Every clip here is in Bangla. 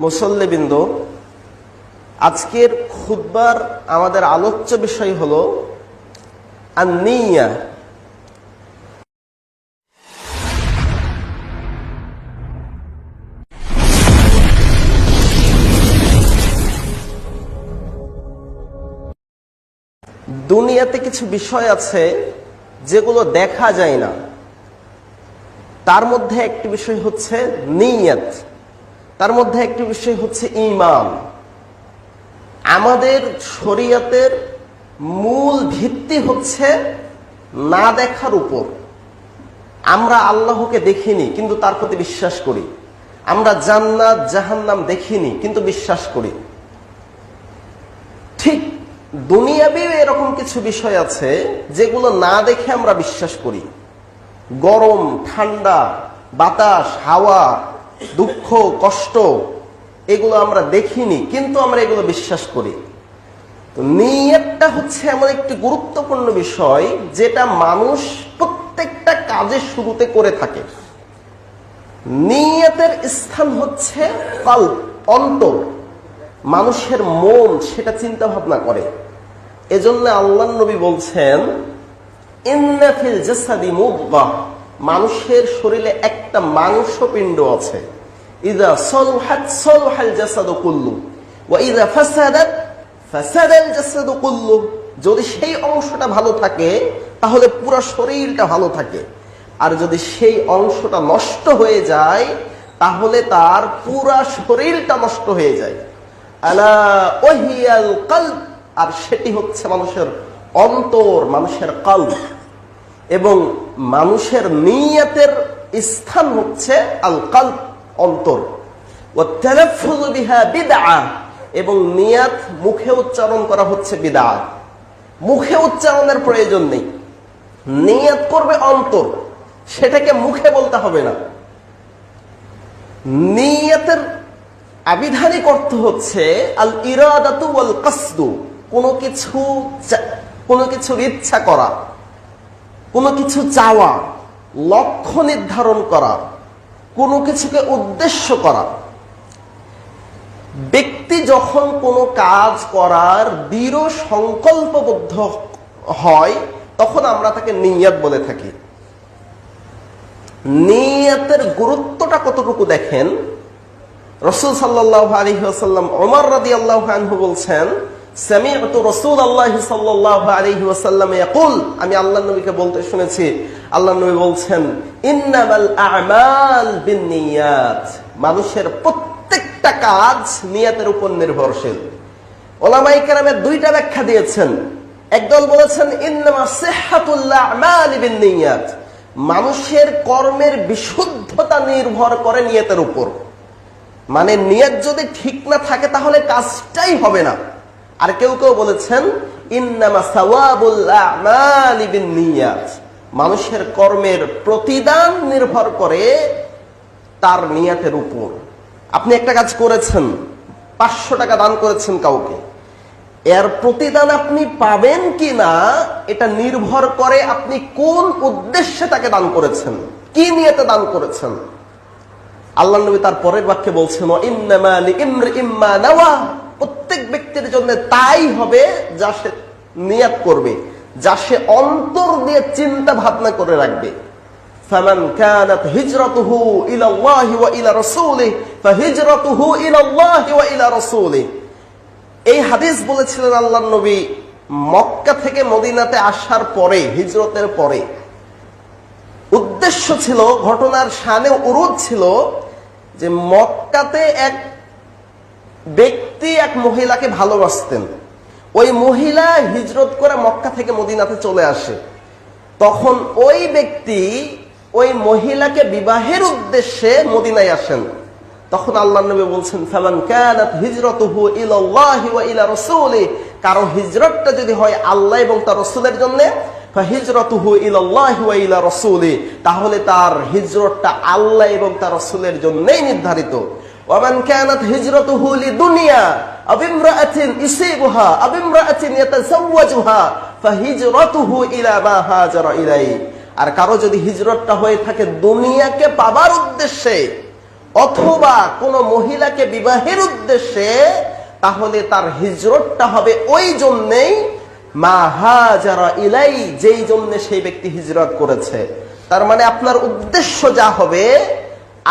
মুসল্লিবৃন্দ, আজকের খুদ্বার আমাদের আলোচ্য বিষয় হল আন্নিয়া। দুনিয়াতে কিছু বিষয় আছে যেগুলো দেখা যায় না। তার মধ্যে একটি বিষয় হচ্ছে নিয়ত। তার মধ্যে একটি বিষয় হচ্ছে ইমান। আমাদের শরীয়তের মূল ভিত্তি হচ্ছে না দেখার উপর। আমরা আল্লাহকে দেখিনি, কিন্তু তার প্রতি বিশ্বাস করি। আমরা জান্নাত, জাহান্নাম দেখিনি, কিন্তু বিশ্বাস করি। ঠিক দুনিয়াবি এরকম কিছু বিষয় আছে, যেগুলো না দেখে আমরা বিশ্বাস করি। গরম, ঠান্ডা, বাতাস, হাওয়া দুঃখ, কষ্ট, এগুলো আমরা দেখিনি, কিন্তু আমরা এগুলো বিশ্বাস করি। নিয়তটা হচ্ছে এমন একটি গুরুত্বপূর্ণ বিষয়, যেটা মানুষ প্রত্যেকটা কাজের শুরুতে করে থাকে। নিয়তের স্থান হচ্ছে কল, অন্তর। মানুষের মন সেটা চিন্তা ভাবনা করে। এজন্য আল্লাহ নবী বলছেন ইন্নাফিল মানুষের শরীরে একটা মাংসপিণ্ড আছে। জাসাদু যদি সেই অংশটা ভালো থাকে, তাহলে পুরো শরীরটা ভালো থাকে। আর যদি সেই অংশটা নষ্ট হয়ে যায়, তাহলে তার পুরা শরীরটা নষ্ট হয়ে যায়। আর সেটি হচ্ছে মানুষের অন্তর, মানুষের কল্প এবং মানুষের নিয়তের স্থান হচ্ছে আল কল্প অন্তর এবং নিয়াত মুখে উচ্চারণ করা হচ্ছে বিদআত মুখে উচ্চারণের প্রয়োজন নেই। নিয়াত করবে অন্তর, সেটাকে মুখে বলতে হবে না। নিয়তের আবিধানিক অর্থ হচ্ছে আল ইরাদাতু ওয়াল কাসদু কোনো কিছু কোনো কিছুর ইচ্ছা করা। কোনো কিছু চাওয়া, লক্ষ্য নির্ধারণ করা, কোনো কিছুকে উদ্দেশ্য করা। ব্যক্তি যখন কোনো কাজ করার দৃঢ় সংকল্পবদ্ধ হয়, তখন আমরা তাকে নিয়াত বলে থাকি। নিয়তের গুরুত্বটা কতটুকু দেখেন? রসুল সাল্লাহ আলী আসাল্লাম ওমর রাদি আল্লাহ বলছেন আমি আল্লাহ নবীকে বলতে শুনেছি। আল্লাহ নবী বলছেন মানুষের প্রত্যেকটা কাজ নিয়াতের উপর নির্ভরশীল। ওলামাই কেরামের দুইটা ব্যাখ্যা দিয়েছেন। একদল বলেছেন মানুষের কর্মের বিশুদ্ধতা নির্ভর করে নিয়তের উপর। মানে নিয়ত যদি ঠিক না থাকে, তাহলে কাজটাই হবে না। আর কেউ কেউ বলেছেন, ইন্নামা মানুষের কর্মের প্রতিদান নির্ভর করে তার নিয়াতের উপর। আপনি একটা কাজ করেছেন, পাঁচশো টাকা দান করেছেন কাউকে। এর প্রতিদান আপনি পাবেন কি না এটা নির্ভর করে আপনি কোন উদ্দেশ্যে তাকে দান করেছেন, কি নিয়েতে দান করেছেন। আল্লাহ নবী তার পরের বাক্যে বলছেন "ওয়াইন্নামা লিইমরিইম মা নাওয়া।" প্রত্যেক ব্যক্তির জন্য তাই হবে যা সে নিয়াত করবে, যা সে অন্তর দিয়ে চিন্তা ভাবনা করে রাখবে। ইলা রাসূলিহি, ফাহিজরাতুহু ইলা আল্লাহি ওয়া ইলা রাসূলিহি। এই হাদিস বলেছিলেন আল্লাহ নবী, মক্কা থেকে মদিনাতে আসার পরে, হিজরতের পরে। উদ্দেশ্য ছিল, ঘটনার সানে উরুদ ছিল যে মক্কাতে এক ব্যক্তি এক মহিলাকে ভালোবাসতেন। ওই মহিলা হিজরত করে মক্কা থেকে মদিনাতে চলে আসে। তখন ওই ব্যক্তি ওই মহিলাকে বিবাহের উদ্দেশ্যে মদিনায় আসেন। তখন আল্লাহ নবী বলছেন, ফামান কানাত হিজরতুহু ইলাল্লাহি ইলা রাসূলি কারও হিজরতটা যদি হয় আল্লাহ এবং তার রাসূলের জন্য ফাহিজরতুহু ইলাল্লাহি ইলা রাসূলি তাহলে তার হিজরতটা আল্লাহ এবং তার রাসূলের জন্যই নির্ধারিত। ওয়ামান কানাত হিজরতুহু লিদুনিয়া, আও ইমরাআতিন ইসিবুহা আও ইমরাআতিন ইয়াতাযাওয়াজুহা, ফাহিজরতুহু ইলা মা হাজারা ইলাই আর কারও যদি হিজরতটা হয়ে থাকে দুনিয়াকে পাবার উদ্দেশ্যে, অথবা কোন মহিলাকে বিবাহের উদ্দেশ্যে, তাহলে তার হিজরতটা হবে ওই জন্যেই মা হাজারা ইলাই যেই জন্য সেই ব্যক্তি হিজরত করেছে। তার মানে আপনার উদ্দেশ্য যা হবে,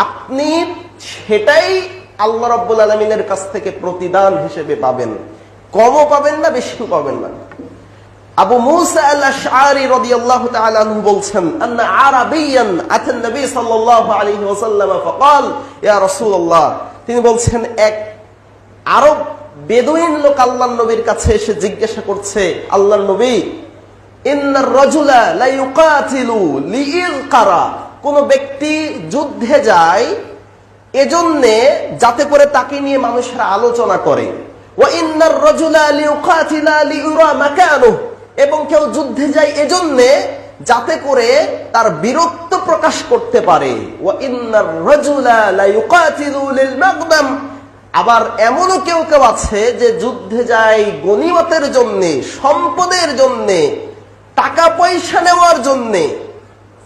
আপনি সেটাই আল্লাহ রব্বুল আলমিনের কাছ থেকে প্রতিদান হিসেবে পাবেন। কমও পাবেন না, বেশিও পাবেন না। আবু মুসা আল-আশআরি বলছেন তিনি বলছেন, এক আরব বেদুইন লোক আল্লাহর নবীর কাছে এসে জিজ্ঞাসা করছে, আল্লাহর নবী, ইন্নার কোন ব্যক্তি যুদ্ধে যায় এজন্যে যাতে করে তাকে নিয়ে মানুষেরা আলোচনা করে। এবং কেউ যুদ্ধে যায় এজন্যে যাতে করে তার বীরত্ব প্রকাশ করতে পারে। আবার এমনও কেউ কেউ আছে যে যুদ্ধে যায় গনিমতের জন্যে, সম্পদের জন্যে, টাকা পয়সা নেওয়ার জন্যে ফামান যালিকা ফি সাবিলিল্লাহ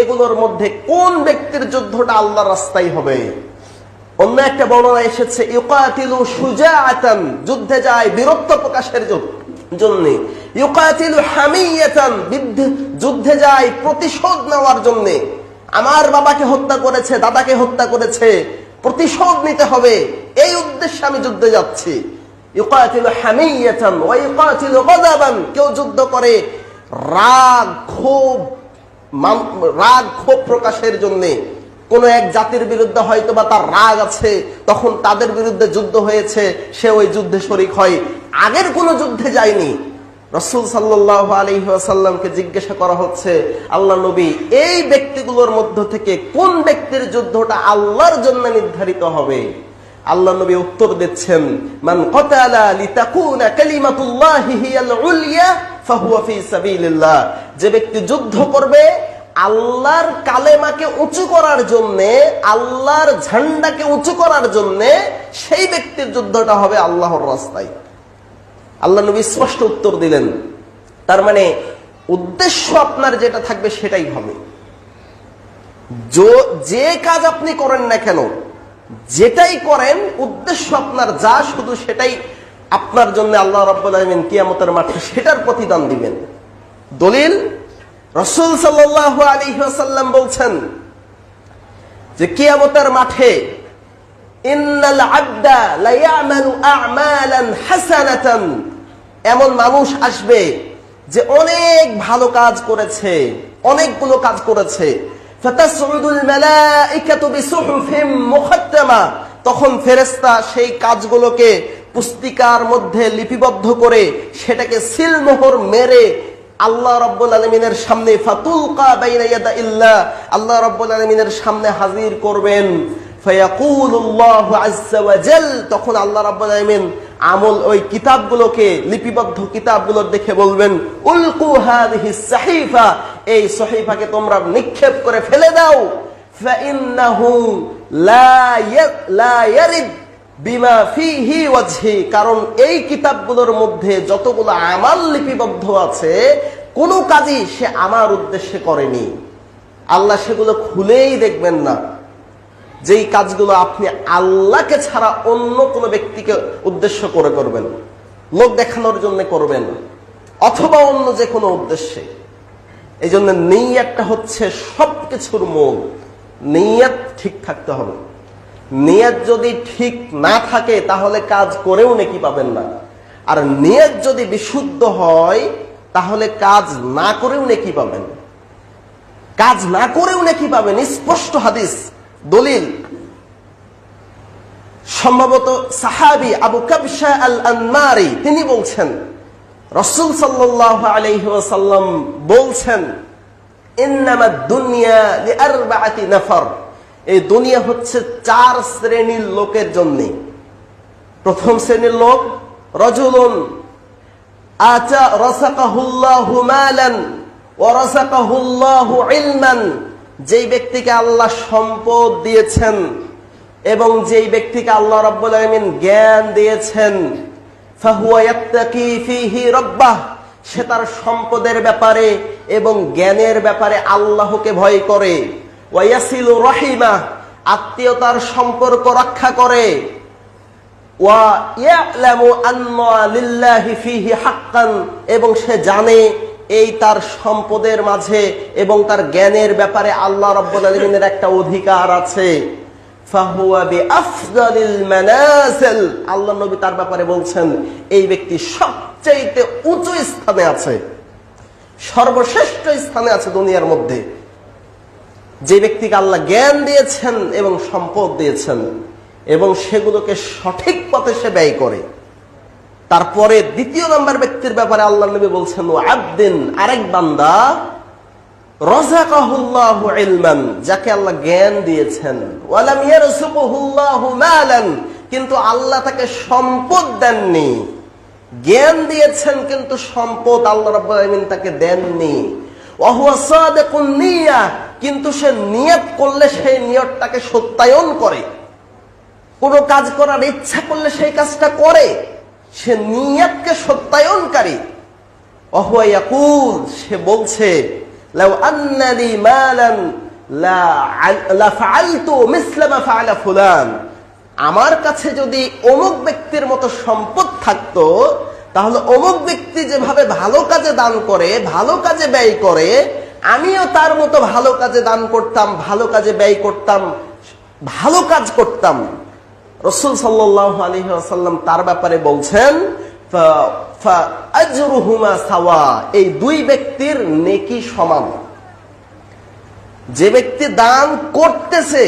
এগুলোর মধ্যে কোন ব্যক্তির যুদ্ধটা আল্লাহর রাস্তায় হবে? অন্য একটা বর্ণনা এসেছে, ইউকাতিলু সুজাআতান যুদ্ধে যায় বীরত্ব প্রকাশের জন্য। ইউকাতিলু হামিয়াতান যুদ্ধে যায় প্রতিশোধ নেওয়ার জন্য। আমার বাবাকে হত্যা করেছে, দাদাকে হত্যা করেছে, প্রতিশোধ নিতে হবে, এই উদ্দেশ্যে আমি যুদ্ধে যাচ্ছি। ইউকাতিলু হামিয়াতান, ওয়া ইউকাতিলু গাদাবান কেউ যুদ্ধ করে রাগ, ক্ষোভ রাগ, ক্ষোভ প্রকাশের জন্যে কোন এক জাতির বিরুদ্ধে হয়তো বা তার রাগ আছে, তখন তাদের বিরুদ্ধে যুদ্ধ হয়েছে, সে ওই যুদ্ধে শরিক হয়। আগের কোন যুদ্ধে যায়নি। রসুল সাল্লাহ আলহিহাসাল্লামকে জিজ্ঞাসা করা হচ্ছে, আল্লাহ নবী, এই ব্যক্তিগুলোর মধ্য থেকে কোন ব্যক্তির যুদ্ধটা আল্লাহর জন্য নির্ধারিত হবে? আল্লাহ নবী উত্তর দিচ্ছেন, মান কতালা লিতাকুনা কালিমাতুল্লাহি হিয়াল উলিয়া ফাহুয়া ফি সাবিলিল্লাহ। যে ব্যক্তি যুদ্ধ করবে, আল্লাহর কালেমাকে উঁচু করার জন্য, আল্লাহর ঝান্ডাকে উঁচু করার জন্য, সেই ব্যক্তির যুদ্ধটা হবে আল্লাহর রাস্তায়। আল্লাহ নবী স্পষ্ট উত্তর দিলেন, তার মানে উদ্দেশ্য আপনার যেটা থাকবে সেটাই হবে। যে কাজ আপনি করেন না কেন যেটাই করেন, উদ্দেশ্য আপনার যা, শুধু সেটাই আপনার জন্য আল্লাহ রব্বুল কিয়ামতের মাঠে, সেটার প্রতিদান দিবেন। দলিল, রসুল সাল্লাহ আলী সাল্লাম বলছেন যে, কিয়ামতের মাঠে এমন মানুষ আসবে যে, অনেক ভালো কাজ করেছে, অনেকগুলো কাজ করেছে। তখন ফেরেশতা সেই কাজগুলোকে পুস্তিকার মধ্যে লিপিবদ্ধ করে সেটাকে সিলমোহর মেরে আল্লাহ রব্বুল আলমিনের সামনে ফাতুলকা বাইনা আল্লাহ রব্বুল আলমিনের সামনে হাজির করবেন। তখন আল্লাহ রাব্বুল আলামিন আমল ওই কিতাবগুলোকে লিপিবদ্ধ কিতাবগুলো দেখে বলবেন, উলকু হাদিহি সাহিফা এই সহিফাকে তোমরা নিক্ষেপ করে ফেলে দাও। ফাইন্নাহু লা লা ইয়ারিদ বিমা ফিহি ওয়াজহি। কারণ এই কিতাবগুলোর মধ্যে যতগুলো আমাল লিপিবদ্ধ আছে, কোনো কাজই সে আমার উদ্দেশ্যে করেনি। আল্লাহ সেগুলো খুলেই দেখবেন না। যেই কাজগুলো আপনি আল্লাহকে ছাড়া অন্য কোনো ব্যক্তিকে উদ্দেশ্য করে করবেন, লোক দেখানোর জন্য করবেন অথবা অন্য যে কোনো উদ্দেশ্যে। এই জন্য নেইয়াতটা হচ্ছে সবকিছুর মূল। নেইয়াত ঠিক থাকতে হবে। নিয়ত যদি ঠিক না থাকে, তাহলে কাজ করেও নাকি পাবেন না। আর নিয়ত যদি বিশুদ্ধ হয়, তাহলে কাজ না করেও নাকি পাবেন। কাজ না করেও নাকি পাবেন। স্পষ্ট হাদিস। দলিল। সম্ভবত সাহাবি আবু কাবসা আল আনমারি তিনি বলছেন, রসুল সাল্লাহ আলহিহাসাল্লাম বলছেন চার শ্রেণির লোকের জন্য। প্রথম শ্রেণির লোক আচা রসাকাহুল্লাহু ইলমান। যেই ব্যক্তিকে আল্লাহ সম্পদ দিয়েছেন এবং যেই ব্যক্তিকে আল্লাহ রাব্বুল আলামিন জ্ঞান দিয়েছেন সে তার সম্পদের ব্যাপারে এবং জ্ঞানের ব্যাপারে আল্লাহকে ভয় করে। রহিমা, আত্মীয়তার সম্পর্ক রক্ষা করে। এবং সে জানে এই তার সম্পদের মাঝে এবং তার জ্ঞানের ব্যাপারে আল্লাহ রাব্বুল আলামিনের একটা অধিকার আছে। আল্লাহ নবী তার ব্যাপারে বলছেন, এই ব্যক্তি সবচেয়ে উঁচু স্থানে আছে, সর্বশ্রেষ্ঠ স্থানে আছে দুনিয়ার মধ্যে। যে ব্যক্তিকে আল্লাহ জ্ঞান দিয়েছেন এবং সম্পদ দিয়েছেন, এবং সেগুলোকে সঠিক পথে সে ব্যয় করে। তারপরে দ্বিতীয় নম্বর ব্যক্তির ব্যাপারে আল্লাহ নবী বলছেন আবদিন আরেক বান্দা ইলমান যাকে আল্লাহ জ্ঞান দিয়েছেন। কিন্তু আল্লাহ তাকে সম্পদ দেননি। জ্ঞান দিয়েছেন, কিন্তু সম্পদ আল্লাহ রাব্বুল তাকে দেননি। নিয়া কিন্তু সে নিয়ত করলে সেই নিয়তটাকে সত্যায়ন করে। কোনো কাজ করার ইচ্ছা করলে সেই কাজটা করে। সে নিয়তকে সত্যায়নকারী। অহুয়া ইয়াকুল, সে বলছে আমার কাছে যদি অমুক ব্যক্তির মতো সম্পদ থাকতো, তাহলে অমুক ব্যক্তি যেভাবে ভালো কাজে দান করে, ভালো কাজে ব্যয় করে, আমিও তার মতো ভালো কাজে দান করতাম, ভালো কাজে ব্যয় করতাম, ভালো কাজ করতাম। রসুল সাল্লাহ তার ব্যাপারে বলছেন এই দুই ব্যক্তির নেকি সমান। যে ব্যক্তি দান করতেছে,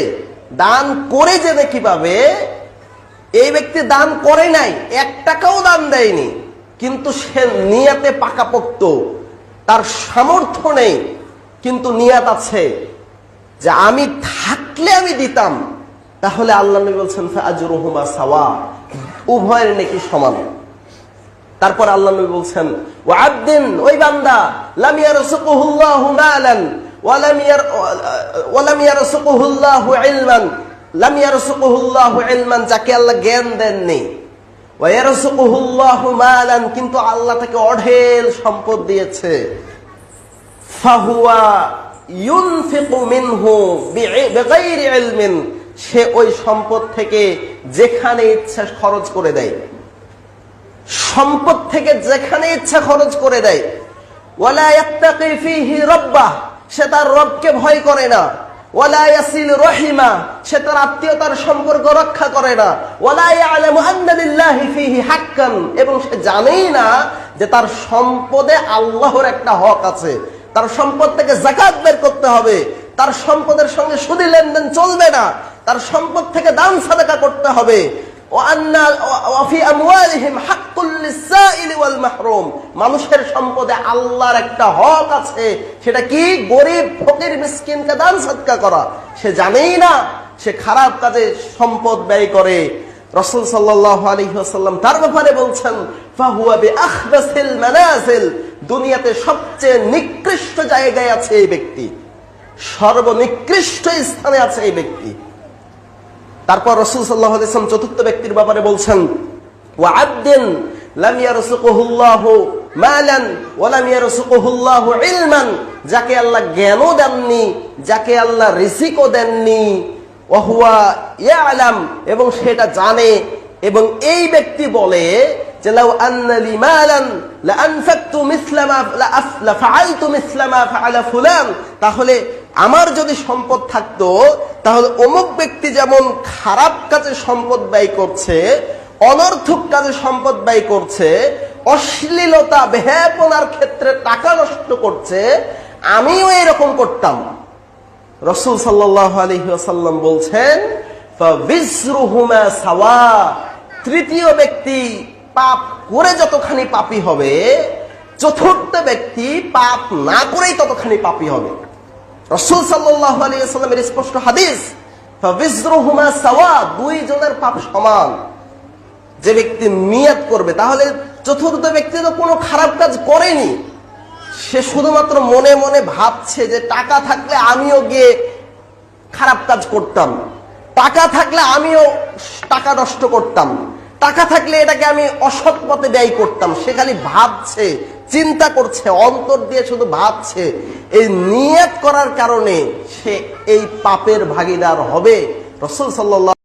দান করে যে নেকি পাবে, এই ব্যক্তি দান করে নাই, এক টাকাও দান দেয়নি, কিন্তু সে নিয়াতে পাকাপোক্ত, তার সামর্থ্য নেই, কিন্তু নিয়াত আছে যে আমি থাকলে আমি দিতাম তাহলে আল্লাহ নবী বলছেন আজরুহুমা সাওয়া উভয়ের নাকি সমান। তারপর আল্লাহ নবী বলছেন ও আবদিন ওই বান্দা, লাম ইয়ারসুকুহুল্লাহু মালান যাকে আল্লাহ জ্ঞান দেননি। কিন্তু আল্লাহ তাকে অঢেল সম্পদ দিয়েছে। ফাহুয়া ইউনফিকু মিনহু বিগাইরি সে ওই সম্পদ থেকে যেখানে ইচ্ছা খরচ করে দেয়। সম্পদ থেকে যেখানে ইচ্ছা খরচ করে দেয়। সে তার রবকে ভয় করে না। সে তার আত্মীয়তার সম্পর্ক রক্ষা করে না। এবং সে জানেই না যে তার সম্পদে আল্লাহর একটা হক আছে। তার সম্পদ থেকে জাকাত বের করতে হবে। তার সম্পদের সঙ্গে সুদি লেনদেন চলবে না। তার সম্পদ থেকে দান সাদাকা করতে হবে। মানুষের সম্পদে আল্লাহর একটা হক আছে, সেটা কি? গরিব, ফকির, মিসকিনকে দান সৎকা করা। সে জানেই না, সে খারাপ কাজে সম্পদ ব্যয় করে। রসুল সাল্লাহ আলহিহাসাল্লাম তার ব্যাপারে বলছেন দুনিয়াতে সবচেয়ে নিকৃষ্ট জায়গায় আছে এই ব্যক্তি। সর্বনিকৃষ্ট স্থানে আছে এই ব্যক্তি। তারপর রসুল সাল্লাহ আলাইসলাম চতুর্থ ব্যক্তির ব্যাপারে বলছেন ও আবদিন লাম ইয়ারসুকুহুল্লাহু মালান ওয়া লাম ইয়ারসুকুহুল্লাহু ইলমান যাকে আল্লাহ জ্ঞানও দেননি, যাকে আল্লাহ রিসিকও দেননি। ওয়া ইয়া আলাম এবং সেটা জানে, এবং এই ব্যক্তি বলে যে লাউ আন্নালি মালান, লা আনফাকতু মিসলা মা লা ফাআলতু মিসলা মা ফাআলা ফুলান তাহলে আমার যদি সম্পদ থাকতো, তাহলে অমুক ব্যক্তি যেমন খারাপ কাজে সম্পদ ব্যয় করছে, অনর্থক কাজে সম্পদ ব্যয় করছে, অশ্লীলতা বেহাপনার ক্ষেত্রে টাকা নষ্ট করছে, আমিও এরকম করতাম রসুল সাল্লাহ আলহিহাসাল্লাম বলছেন। তৃতীয় ব্যক্তি পাপ করে যতখানি পাপি হবে, চতুর্থ ব্যক্তি পাপ না করেই ততখানি পাপি হবে। রসুল আলিয়াল্লামের স্পষ্ট হাদিস "ফাবিজরুহুমা দুই জনের পাপ সমান। যে ব্যক্তি নিয়াত করবে, তাহলে চতুর্থ ব্যক্তি তো কোনো খারাপ কাজ করেনি। সে শুধুমাত্র মনে মনে ভাবছে যে টাকা থাকলে আমিও গিয়ে খারাপ কাজ করতাম। টাকা থাকলে আমিও টাকা নষ্ট করতাম। টাকা থাকলে এটাকে আমি অসৎ পথে ব্যয় করতাম। সে খালি ভাবছে, চিন্তা করছে, অন্তর দিয়ে শুধু ভাবছে। এই নিয়ত করার কারণে সে এই পাপের ভাগিদার হবে। রসুল সাল্লাহ